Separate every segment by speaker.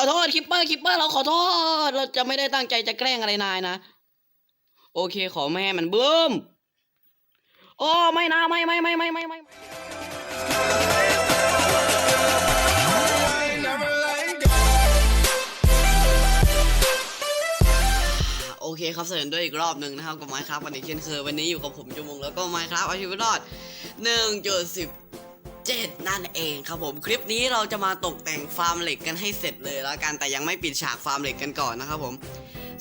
Speaker 1: อโทษคิปเปอร์คิปเปอร์เราขอโทษ เราจะไม่ได้ตั้งใจจะแกล้งอะไรนายนะ โอเคขอไม่ให้มันบึ้มโอ้ไม่นะไม่ไม่ไม่ไม่ไม่ไม่โอเคครับเสริมด้วยอีกรอบหนึ่งนะครับกับไมค์ครับวันนี้เช่นเคยวันนี้อยู่กับผมจุมงแล้วก็ไมค์ครับอาชีพรอด 7 นั่นเองครับผมคลิปนี้เราจะมาตกแต่งฟาร์มเหล็กกันให้เสร็จเลยแล้วกันแต่ยังไม่ปิดฉากฟาร์มเหล็กกันก่อนนะครับผม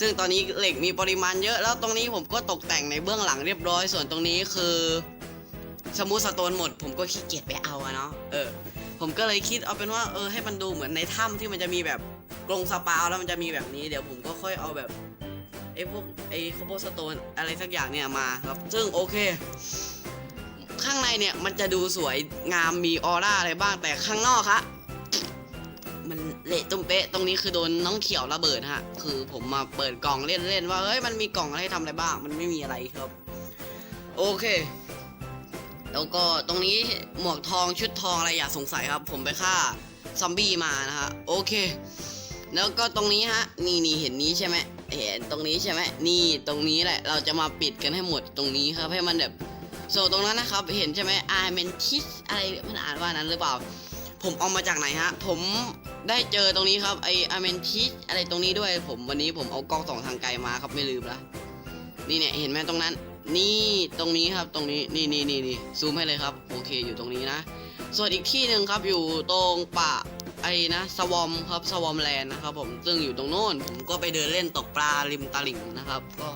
Speaker 1: ซึ่งตอนนี้เหล็กมีปริมาณเยอะแล้วตรงนี้ผมก็ตกแต่งในเบื้องหลังเรียบร้อย ส่วนตรงนี้คือสมูทสโตนหมด ผมก็ขี้เกียจไปเอาอะเนาะเออผมก็เลยคิดเอาเป็นว่าเออให้มันดูเหมือนในถ้ำที่มันจะมีแบบกรงสปาวแล้วมันจะมีแบบนี้เดี๋ยวผมก็ค่อยเอาแบบไอ้พวกไอ้คอโบสโตนอะไรสักอย่างเนี่ยมาครับ ซึ่งโอเค เนี่ยมันจะดูสวยงามมีออร่าอะไรบ้างแต่ข้างนอกคะมันเละตุ้มเป๊ะตรงนี้คือโดนน้องเขียวระเบิดฮะ คือผมมาเปิดกล่องเล่นๆว่าเฮ้ยมันมีกล่องอะไรให้ทำอะไรบ้าง มันไม่มีอะไรครับ โอเค แล้วก็ตรงนี้หมวกทองชุดทองอะไรอย่าสงสัยครับ ผมไปฆ่าซอมบี้มานะฮะโอเค แล้วก็ตรงนี้ฮะ นี่นี่เห็นนี้ใช่ไหมเห็นตรงนี้ใช่ไหมนี่ตรงนี้แหละ เราจะมาปิดกันให้หมดตรงนี้ครับให้มันแบบ โซตรงนั้นนะครับเห็นใช่ไหมไอเมนทิสอะไรมันอ่านว่านั้นหรือเปล่า ผมเอามาจากไหนฮะ ผมได้เจอตรงนี้ครับไออาเมนทิสอะไรตรงนี้ด้วย ผมวันนี้ผมเอากล้องสองทางไกลมาครับไม่ลืมละนี่เนี่ยเห็นไหมตรงนั้น นี่ตรงนี้ครับตรงนี้นี่นี่นี่นี่ซูมให้เลยครับโอเคอยู่ตรงนี้นะ ส่วนอีกที่หนึ่งครับอยู่ตรงป่าไอ้นะสวอมครับสวอมแลนด์นะครับผมซึ่งอยู่ตรงโน้นผมก็ไปเดินเล่นตกปลาริมตลิ่งนะครับ ก็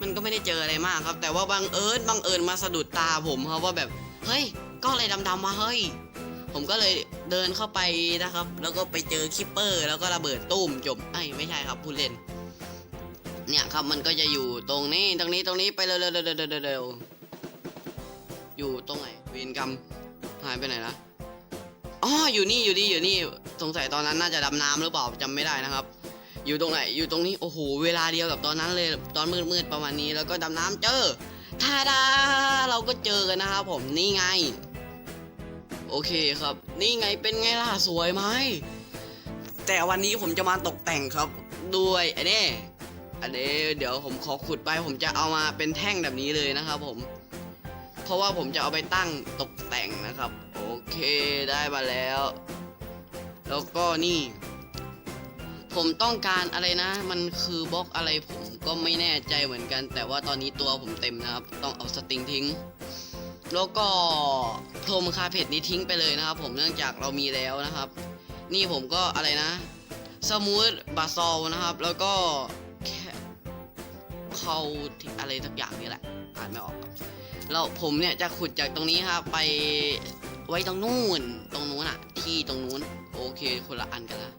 Speaker 1: มันก็ไม่ได้เจออะไรมากครับ แต่ว่าบังเอิญบังเอิญมาสะดุดตาผมครับว่าแบบเฮ้ยก็อะไรดำๆมาเฮ้ย ผมก็เลยเดินเข้าไปนะครับ แล้วก็ไปเจอคิปเปอร์ แล้วก็ระเบิดตุ้มจบไอ้ไม่ใช่ครับพูดเล่น เนี่ยครับมันก็จะอยู่ตรงนี้ตรงนี้ตรงนี้ไปเร็วเร็วเร็วเร็วอยู่ตรงไหนเวรกรรมหายไปไหนละอ๋ออยู่นี่อยู่นี่อยู่นี่สงสัยตอนนั้นน่าจะดำน้ำหรือเปล่าจำไม่ได้นะครับ อยู่ตรงไหน อยู่ตรงนี้ โอ้โห เวลาเดียวกับตอนนั้นเลย ตอนมืดๆประมาณนี้ แล้วก็ดำน้ำเจอทาดา เราก็เจอกันนะครับผม นี่ไง โอเคครับ นี่ไงเป็นไงล่ะ สวยไหม แต่วันนี้ผมจะมาตกแต่งครับ ด้วยอ้นี่อันนี้เดี๋ยวผมขอขุดไป ผมจะเอามาเป็นแท่งแบบนี้เลยนะครับผม เพราะว่าผมจะเอาไปตั้งตกแต่งนะครับ โอเค ได้มาแล้ว แล้วก็นี่ ผมต้องการอะไรนะ มันคือบล็อกอะไรผมก็ไม่แน่ใจเหมือนกัน แต่ว่าตอนนี้ตัวผมเต็มนะครับ ต้องเอาสติงทิ้ง แล้วก็โทมคาเพจนี้ทิ้งไปเลยนะครับ ผมเนื่องจากเรามีแล้วนะครับ นี่ผมก็อะไรนะ สมูทบาซอลนะครับ แล้วก็แค่เขาอะไรสักอย่างนี่แหละ อ่านไม่ออกครับแล้วผมเนี่ยจะขุดจากตรงนี้ครับไปไว้ตรงนู้นตรงนู้นอะที่ตรงนู้น โอเคคนละอันกันละ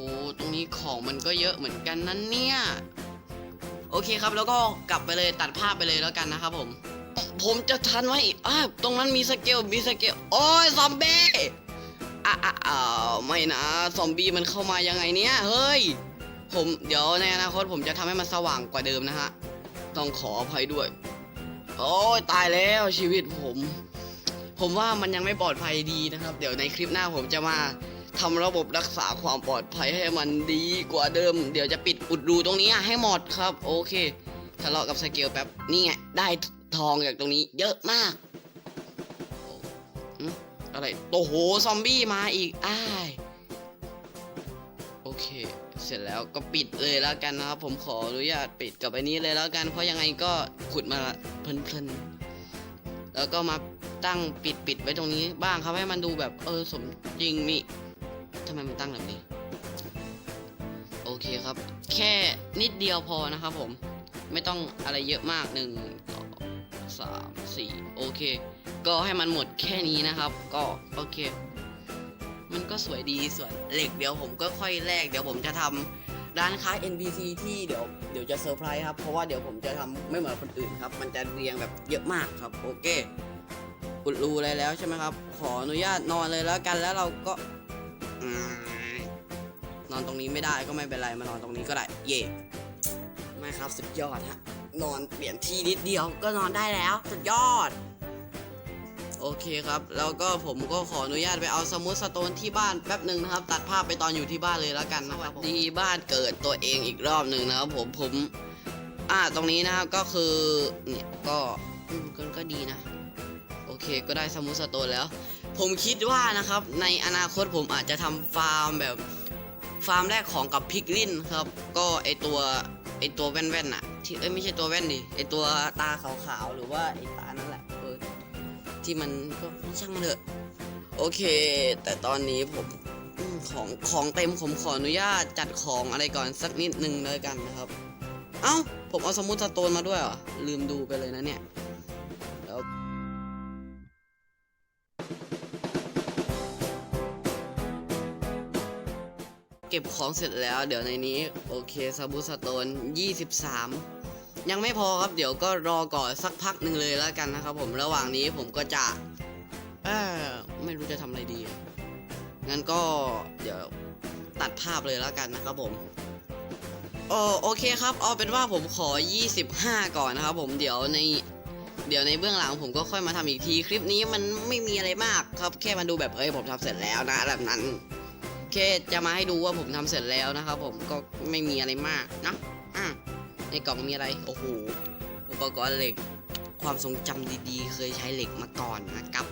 Speaker 1: โอ้ตรงนี้ของมันก็เยอะเหมือนกันนั้นเนี่ย โอเคครับแล้วก็กลับไปเลยตัดภาพไปเลยแล้วกันนะครับผม ผมจะทันไว้อ้าวตรงนั้นมีสเกลมีสเกลโอ้ยซอมบี้อะอะอ่าวไม่นะซอมบี้มันเข้ามายังไงเนี่ยเฮ้ย ผมเดี๋ยวในอนาคตผมจะทำให้มันสว่างกว่าเดิมนะฮะต้องขออภัยด้วย โอ้ยตายแล้วชีวิตผม ผมว่ามันยังไม่ปลอดภัยดีนะครับ เดี๋ยวในคลิปหน้าผมจะมา ทำระบบรักษาความปลอดภัยให้มันดีกว่าเดิม เดี๋ยวจะปิดอุดรูตรงนี้ให้หมดครับ โอเคทะเลาะกับสเกลแป๊บนี่ไงได้ทองจากตรงนี้เยอะมากอะไรโอ้โหซอมบี้มาอีกอ้ายโอเค เสร็จแล้วก็ปิดเลยแล้วกันนะครับ ผมขออนุญาตปิดกับไอ้นี้เลยแล้วกัน เพราะยังไงก็ขุดมาเพลินๆแล้วก็มาตั้งปิดปิดไว้ตรงนี้บ้างครับให้มันดูแบบเออสมจริงมี ทำไมมันตั้งแบบนี้ โอเคครับ แค่นิดเดียวพอนะครับผม ไม่ต้องอะไรเยอะมากหนึ่งสองสามสี่โอเค ก็ให้มันหมดแค่นี้นะครับ ก็โอเค มันก็สวยดีส่วนเหล็กเดี๋ยวผมก็ค่อยแลกเดี๋ยวผมจะทำร้านค้า NPC ที่เดี๋ยวเดี๋ยวจะเซอร์ไพรส์ครับ เพราะว่าเดี๋ยวผมจะทำไม่เหมือนคนอื่นครับ มันจะเรียงแบบเยอะมากครับ โอเคอุดรูอะไรแล้วใช่ไหมครับ ขออนุญาตนอนเลยแล้วกันแล้วเราก็ นอนตรงนี้ไม่ได้ก็ไม่เป็นไรมานอนตรงนี้ก็ได้ เย่ไม่ครับสุดยอดฮะ นอนเปลี่ยนที่นิดเดียวก็นอนได้แล้ว สุดยอด โอเคครับ แล้วก็ผมก็ขออนุญาตไปเอาสมุดสโตนที่บ้านแป๊บหนึ่งนะครับ ตัดภาพไปตอนอยู่ที่บ้านเลยแล้วกันนะครับดีบ้านเกิดตัวเองอีกรอบหนึ่งนะครับผมผมอ่าตรงนี้นะครับก็คือเนี่ยก็ก็ก็ดีนะ โอเคก็ได้สมุดสโตนแล้ว ผมคิดว่านะครับในอนาคตผมอาจจะทำฟาร์มแบบฟาร์มแรกของกับพิกลินครับ ก็ไอตัวไอตัวแว่นๆน่ะที่เอ้ยไม่ใช่ตัวแว่นดิไอตัวตาขาวๆหรือว่าไอตานั่นแหละเออที่มันก็ช่างมันเถอะโอเค แต่ตอนนี้ผมของของเต็มผมขออนุญาตจัดของอะไรก่อนสักนิดนึงเลยกันนะครับ เอ้าผมเอาสมุดสโตนมาด้วยเหรอลืมดูไปเลยนะเนี่ย เก็บของเสร็จแล้ว เดี๋ยวในนี้โอเคสมุดสโตน23 ยังไม่พอครับเดี๋ยวก็รอก่อนสักพักหนึ่งเลยแล้วกันนะครับผมระหว่างนี้ผมก็จะเออไม่รู้จะทำอะไรดี งั้นก็เดี๋ยวตัดภาพเลยแล้วกันนะครับผมโอโอเคครับเอาเป็นว่าผมขอ 25 ก่อนนะครับผมเดี๋ยวในเดี๋ยวในเบื้องหลังผมก็ค่อยมาทำอีกที คลิปนี้มันไม่มีอะไรมากครับ แค่มาดูแบบเอ้ยผมทำเสร็จแล้วนะแบบนั้น แค่จะมาให้ดูว่าผมทำเสร็จแล้วนะครับผมก็ไม่มีอะไรมากนะอะในกล่องมีอะไรโอ้โหอุปกรณ์เหล็กความทรงจำดีๆ เคยใช้เหล็กมาก่อนนะครับ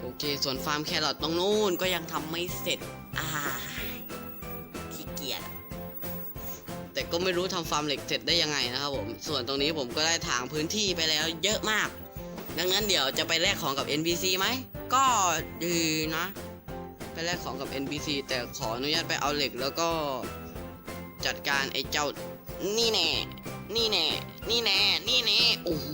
Speaker 1: โอเค ส่วนฟาร์มแครอทตรงนู้นก็ยังทำไม่เสร็จอ่าขี้เกียจแต่ก็ไม่รู้ทำฟาร์มเหล็กเสร็จได้ยังไงนะครับผมส่วนตรงนี้ผมก็ได้ถางพื้นที่ไปแล้วเยอะมาก ดังนั้นเดี๋ยวจะไปแลกของกับ NPC ไหมก็ดีนะ ไปแลกของกับ NPC แต่ขออนุญาตไปเอาเหล็กแล้วก็จัดการไอ้เจ้า นี่แน่ นี่แน่ นี่แน่ นี่แน่ โอ้โห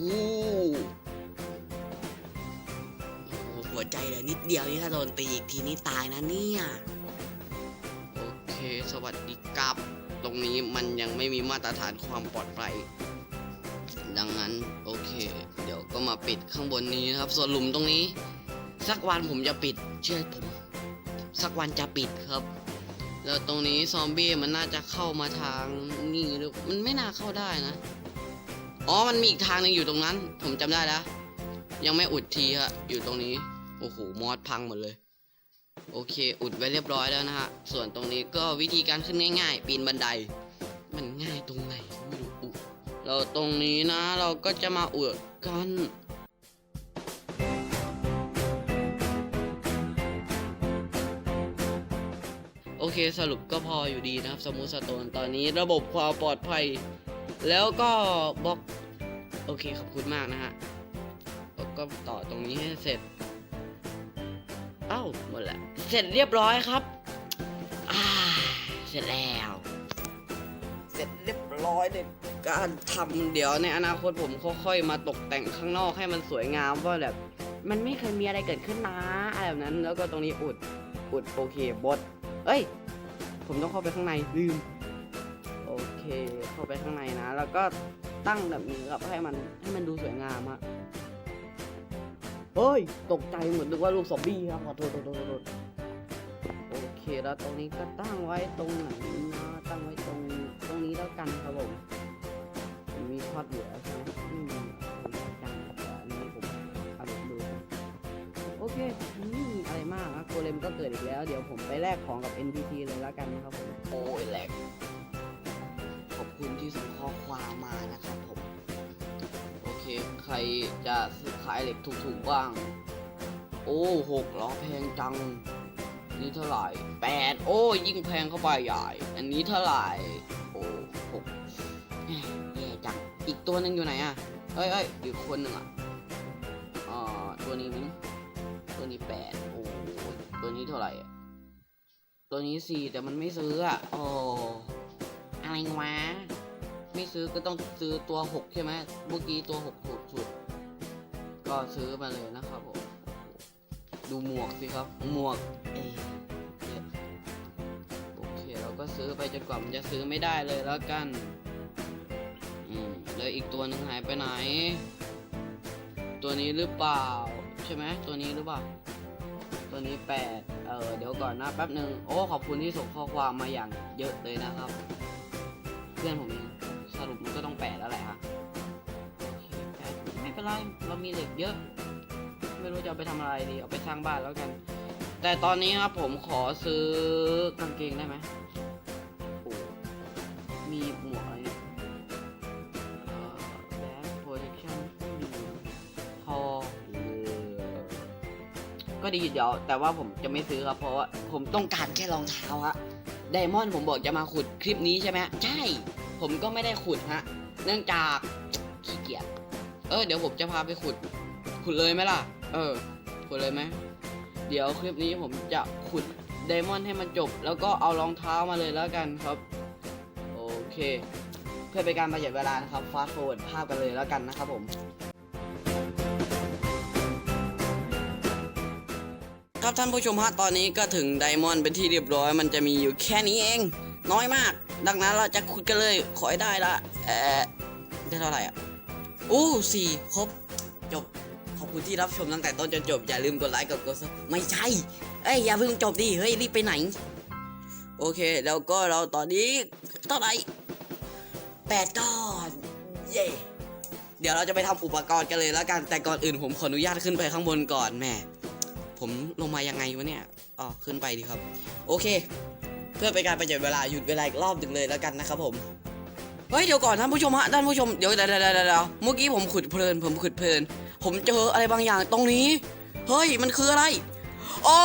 Speaker 1: หหัวใจเหลือนิดเดียวนี่ถ้าโดนตีอีกทีนี่ตายนะเนี่ย โอเค สวัสดีครับ ตรงนี้มันยังไม่มีมาตรฐานความปลอดภัย ดังนั้นโอเค เดี๋ยวก็มาปิดข้างบนนี้นะครับ ส่วนหลุมตรงนี้ สักวันผมจะปิดเชื่อผม สักวันจะปิดครับ แล้วตรงนี้ซอมบี้มันน่าจะเข้ามาทางนี่หรือมันไม่น่าเข้าได้นะ อ๋อ มันมีอีกทางหนึงอยู่ตรงนั้น ผมจำได้แล้วยังไม่อุดทีฮะอยู่ตรงนี้ โอ้โห มอสพังหมดเลย โอเค อุดไว้เรียบร้อยแล้วนะฮะ ส่วนตรงนี้ก็วิธีการขึ้นง่าย ๆ ปีนบันได มันง่ายตรงไหนไม่รู้อุเราตรงนี้นะ เราก็จะมาอุดกัน สรุปก็พออยู่ดีนะครับสมูทสโตนตอนนี้ระบบความปลอดภัย แล้วก็บล็อกโอเคขอบคุณมากนะฮะก็ต่อตรงนี้ให้เสร็จ เอ้าหมดแล้วเสร็จเรียบร้อยครับอ่าเสร็จแล้ว เสร็จเรียบร้อยในการทำเดี๋ยวในอนาคตผมค่อยๆมาตกแต่งข้างนอกให้มันสวยงามว่าแบบมันไม่เคยมีอะไรเกิดขึ้นนะอะไรแบบนั้น แล้วก็ตรงนี้อุดอุดโอเคบดเอ้ย ผมต้องเข้าไปข้างในลืมโอเค เข้าไปข้างในนะ แล้วก็ตั้งแบบนี้ครับให้มันให้มันดูสวยงามอะเฮ้ย ตกใจเหมือนนึกว่าลูกซอมบี้ครับขอโทษขอโทษขอโทษโอเคแล้วตรงนี้ก็ตั้งไว้ตรงไหนนะตั้งไว้ตรงตรงนี้แล้วกันครับผมผมมีทอดเหลือใช่ไหมไม่มีผมจังแต่อันนี้ผมเอาไปดูโอเค ก็เกิดอีกแล้ว เดี๋ยวผมไปแลกของกับ NPT เลยแล้วกันนะครับผม โอ้ยแหลกขอบคุณที่ส่งข้อความมานะครับผม โอเค ใครจะซื้อขายเหล็กถูกๆบ้าง โอ้หกล้อแพงจัง นี่เท่าไหร่แปดโอ้ยิ่งแพงเข้าไปใหญ่ อันนี้เท่าไหร่ โอ้หกแย่จัง อีกตัวหนึ่งอยู่ไหนอะเอ้ยเอ้ยอีกคนหนึ่งอะอ่าตัวนี้มั้ง เท่าไหร่ะตัวนี้สี่แต่มันไม่ซื้ออะโอ้อะไรวะไม่ซื้อก็ต้องซื้อตัวหกใช่ไหมเมื่อกี้ตัวหกถูกสุด ก็ซื้อมาเลยนะครับผมดูหมวกสิครับ หมวกเอโอเคเราก็ซื้อไปจนกว่ามันจะซื้อไม่ได้เลยแล้วกันอืมแล้วอีกตัวหนึ่งหายไปไหน ตัวนี้หรือเปล่า ใช่ไหมตัวนี้หรือเปล่า ตัวนี้แปด เออเดี๋ยวก่อนนะแป๊บหนึ่งโอ้ขอบคุณที่ส่งข้อความมาอย่างเยอะเลยนะครับ เพื่อนผมเองสรุปมันก็ต้องแปดแล้วแหละฮะโอเคแปดไม่เป็นไรเรามีเหล็กเยอะ ไม่รู้จะเอาไปทำอะไรดี เอาไปสร้างบ้านแล้วกัน แต่ตอนนี้ครับผมขอซื้อกางเกงได้ไหมโอ้มี ก็ดีเดี๋ยวแต่ว่าผมจะไม่ซื้อครับเพราะว่าผมต้องการแค่รองเท้าฮะไดมอนด์ผมบอกจะมาขุดคลิปนี้ใช่ไหมใช่ ผมก็ไม่ได้ขุดฮะ เนื่องจากขี้เกียจเออเดี๋ยวผมจะพาไปขุด ขุดเลยไหมล่ะ เออ ขุดเลยไหมเดี๋ยวคลิปนี้ผมจะขุดไดมอนด์ให้มันจบ แล้วก็เอารองเท้ามาเลยแล้วกันครับ โอเค เพื่อเป็นการประหยัดเวลานะครับฟาสต์ o ว w ร์ภาพกันเลยแล้วกันนะครับผม ครับท่านผู้ชมฮะตอนนี้ก็ถึงไดมอนด์เป็นที่เรียบร้อย มันจะมีอยู่แค่นี้เอง น้อยมาก ดังนั้นเราจะขุดกันเลย ขอให้ได้ละเออได้เท่าไหร่อะอู้สี่ครบ จบ ขอบคุณที่รับชมตั้งแต่ต้นจนจบ อย่าลืมกดไลค์กดกดซับไม่ใช่ เอ้ย อย่าเพิ่งจบดิ เฮ้ย รีบไปไหน โอเค แล้วก็เราตอนนี้เท่าไหร่แปดก้อนเย่เดี๋ยวเราจะไปทำอุปกรณ์กันเลยแล้วกันแต่ก่อนอื่นผมขออนุญาตขึ้นไปข้างบนก่อนแม่ ผมลงมายังไงวะเนี่ยอ๋อขึ้นไปดีครับ โอเค เพื่อเป็นการประหยัดเวลาหยุดเวลาอีกรอบหนึ่งเลยแล้วกันนะครับผมเฮ้ยเดี๋ยวก่อนท่านผู้ชมฮะท่านผู้ชมเดี๋ยวเดี๋ยวเดี๋ยวเดี๋ยวเมื่อกี้ผมขุดเพลิน ผมขุดเพลิน ผมเจออะไรบางอย่างตรงนี้ เฮ้ยมันคืออะไร โอ้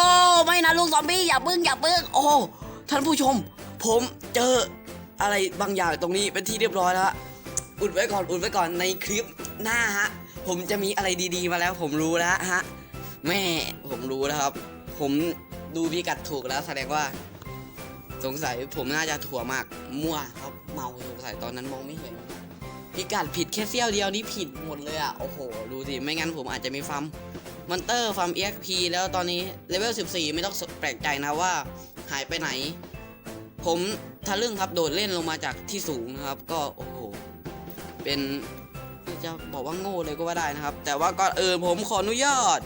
Speaker 1: ไม่นะลูกซอมบี้อย่าเบิ้งอย่าเบิ้งโอ้ท่านผู้ชม ผมเจออะไรบางอย่างตรงนี้เป็นที่เรียบร้อยแล้วอุดไว้ก่อนอุดไว้ก่อนในคลิปหน้าฮะผมจะมีอะไรดีๆมาแล้วผมรู้แล้วฮะ แม่ผมรู้แล้วครับ ผมดูพิกัดถูกแล้วแสดงว่า สงสัยผมน่าจะถั่วมากมั่วครับเมาสงสัยตอนนั้นมองไม่เห็นพิกัดผิดแค่เสี้ยวเดียวนี่ผิดหมดเลยอะโอ้โหดูสิไม่งั้นผมอาจจะมีฟาร์มมอนเตอร์ฟาร์ม EXP แล้วตอนนี้เลเวล14 ไม่ต้องแปลกใจนะว่าหายไปไหน ผมทะลึ่งครับโดดเล่นลงมาจากที่สูงนะครับ ก็โอ้โหเป็นจะบอกว่าโง่เลยก็ว่าได้นะครับ แต่ว่าก่อนเออผมขออนุญาต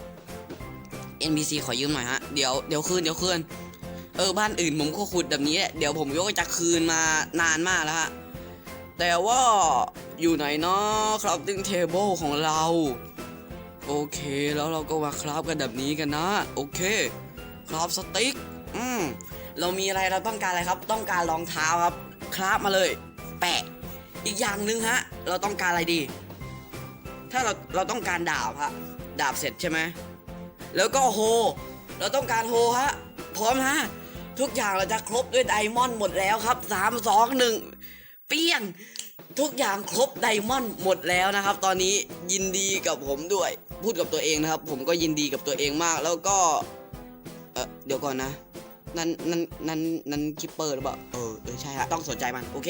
Speaker 1: NPC ขอยืมหน่อยฮะ เดี๋ยวเดี๋ยวคืนเดี๋ยวคืน เออบ้านอื่นผมก็ขุดแบบนี้แหละเดี๋ยวผมยกจะคืนมานานมากแล้วฮะ แต่ว่าอยู่ไหนเนาะ crafting table ของเรา โอเคแล้วเราก็มาคราฟกันแบบนี้กันนะ โอเค คราฟสติ๊กอืมเรามีอะไรเราต้องการอะไรครับ ต้องการรองเท้าครับ คราฟมาเลย แปะ อีกอย่างหนึ่งฮะ เราต้องการอะไรดี ถ้าเราเราต้องการดาบฮะดาบเสร็จใช่ไหม แล้วก็โฮ เราต้องการโฮฮะ พร้อมฮะ ทุกอย่างเราจะครบด้วยไดมอนด์หมดแล้วครับสามสองหนึ่งเปี้ยง ทุกอย่างครบไดมอนด์หมดแล้วนะครับ ตอนนี้ยินดีกับผมด้วย พูดกับตัวเองนะครับ ผมก็ยินดีกับตัวเองมาก แล้วก็ เออเดี๋ยวก่อนนะ นั่นนั่นนั่นนั่นคิปเปอร์หรือเปล่า เออเออใช่ฮะต้องสนใจมัน โอเค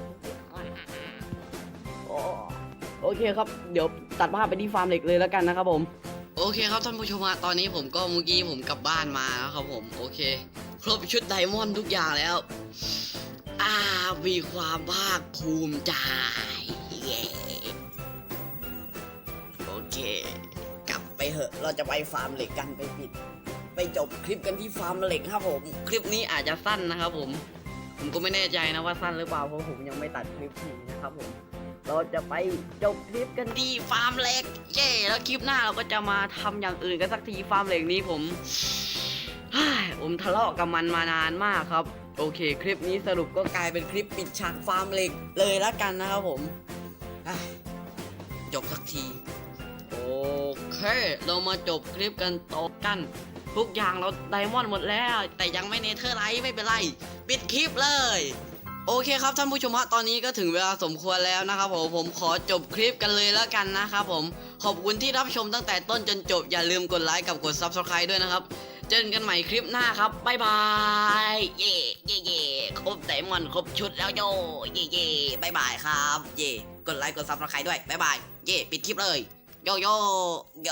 Speaker 1: โอเคครับ เดี๋ยวตัดภาพไปที่ฟาร์มเหล็กเลยแล้วกันนะครับผม โอเคครับท่านผู้ชมฮะตอนนี้ผมก็เมื่อกี้ผมกลับบ้านมาแล้วครับผมโอเค ครบชุดไดมอนด์ทุกอย่างแล้ว อ่ามีความภาคภูมิใจเย้โอเค กลับไปเหอะ เราจะไปฟาร์มเหล็กกันไปปิด ไปจบคลิปกันที่ฟาร์มเหล็กครับผม คลิปนี้อาจจะสั้นนะครับผม ผมก็ไม่แน่ใจนะว่าสั้นหรือเปล่าเพราะผมยังไม่ตัดคลิปทิ้นะครับผม เราจะไปจบคลิปกันที่ฟาร์มเหล็กเย้แล้วคลิปหน้าเราก็จะมาทำอย่างอื่นกันสักทีฟาร์มเหล็กนี้ผมผมทะเลาะกับมันมานานมากครับ โอเค คลิปนี้สรุปก็กลายเป็นคลิปปิดฉากฟาร์มเหล็กเลยละกันนะครับผมจบสักที โอเค เรามาจบคลิปกันต่อกัน ทุกอย่างเราไดมอนด์หมดแล้ว แต่ยังไม่เนเธอร์ไลท์ไม่เป็นไร ปิดคลิปเลย โอเคครับท่านผู้ชมฮะตอนนี้ก็ถึงเวลาสมควรแล้วนะครับผมผมขอจบคลิปกันเลยแล้วกันนะครับผมขอบคุณที่รับชมตั้งแต่ต้นจนจบอย่าลืมกดไลค์กับกด Subscribe ด้วยนะครับ เจอกันใหม่คลิปหน้าครับบ๊ายบายเย่เย่เย่ครบไดมอนด์ครบชุดแล้วโยเย่เย่บ๊ายบายครับ เย่กดไลค์กด Subscribe ด้วยบ๊ายบายเย่ปิดคลิปเลยโยโย่โย